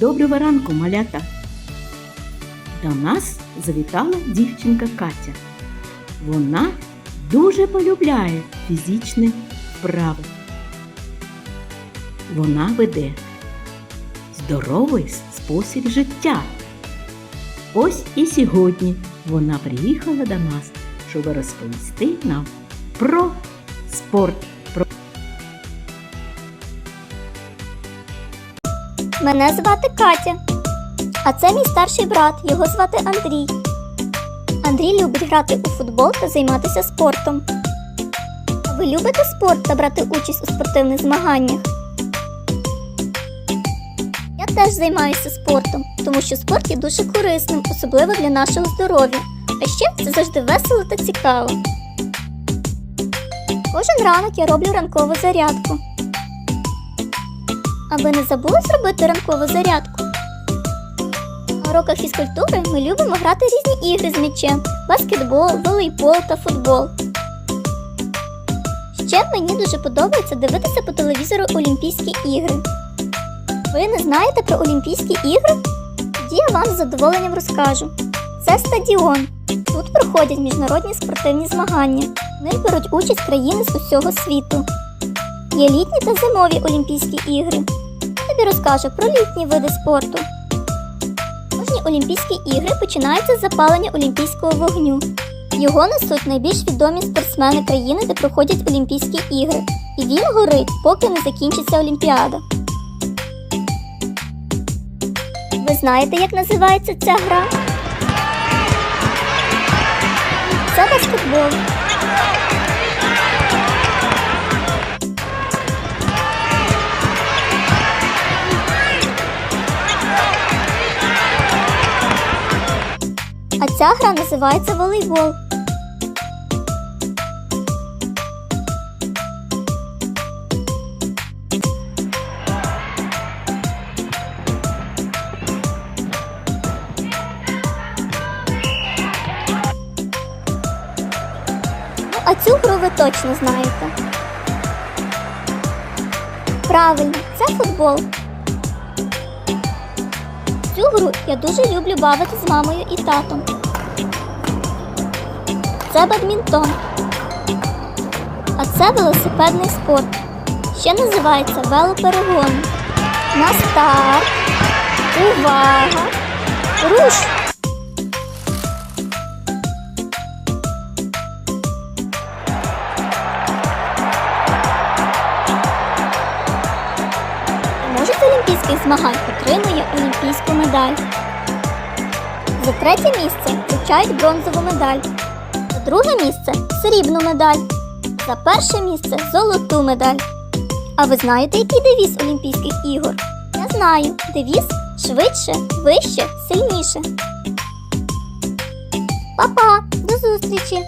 Доброго ранку, малята! До нас завітала дівчинка Катя. Вона дуже полюбляє фізичні вправи. Вона веде здоровий спосіб життя. Ось і сьогодні вона приїхала до нас, щоб розповісти нам про спорт. Мене звати Катя. А це мій старший брат, його звати Андрій. Андрій любить грати у футбол та займатися спортом. Ви любите спорт та брати участь у спортивних змаганнях? Я теж займаюся спортом, тому що спорт є дуже корисним, особливо для нашого здоров'я. А ще це завжди весело та цікаво. Кожен ранок я роблю ранкову зарядку. А ви не забули зробити ранкову зарядку? На уроках фізкультури ми любимо грати різні ігри з м'ячем, баскетбол, волейбол та футбол. Ще мені дуже подобається дивитися по телевізору Олімпійські ігри. Ви не знаєте про Олімпійські ігри? Тоді я вам з задоволенням розкажу. Це стадіон. Тут проходять міжнародні спортивні змагання. В них беруть участь країни з усього світу. Є літні та зимові Олімпійські ігри. Тобі розкажу про літні види спорту. Кожні Олімпійські ігри починаються з запалення Олімпійського вогню. Його несуть найбільш відомі спортсмени країни, де проходять Олімпійські ігри. І він горить, поки не закінчиться Олімпіада. Ви знаєте, як називається ця гра? Це баскетбол. Ця гра називається волейбол. Ну, а цю гру ви точно знаєте. Правильно, це футбол. Цю гру я дуже люблю бавити з мамою і татом. Це бадмінтон. А це велосипедний спорт. Ще називається велоперегон. На старт. Увага! Руш! Переможець олімпійських змагань отримує олімпійську медаль. За третє місце вручають бронзову медаль. За друге місце срібну медаль. За перше місце золоту медаль. А ви знаєте, який девіз Олімпійських ігор? Я знаю. Девіз швидше, вище, сильніше. Па-па! До зустрічі!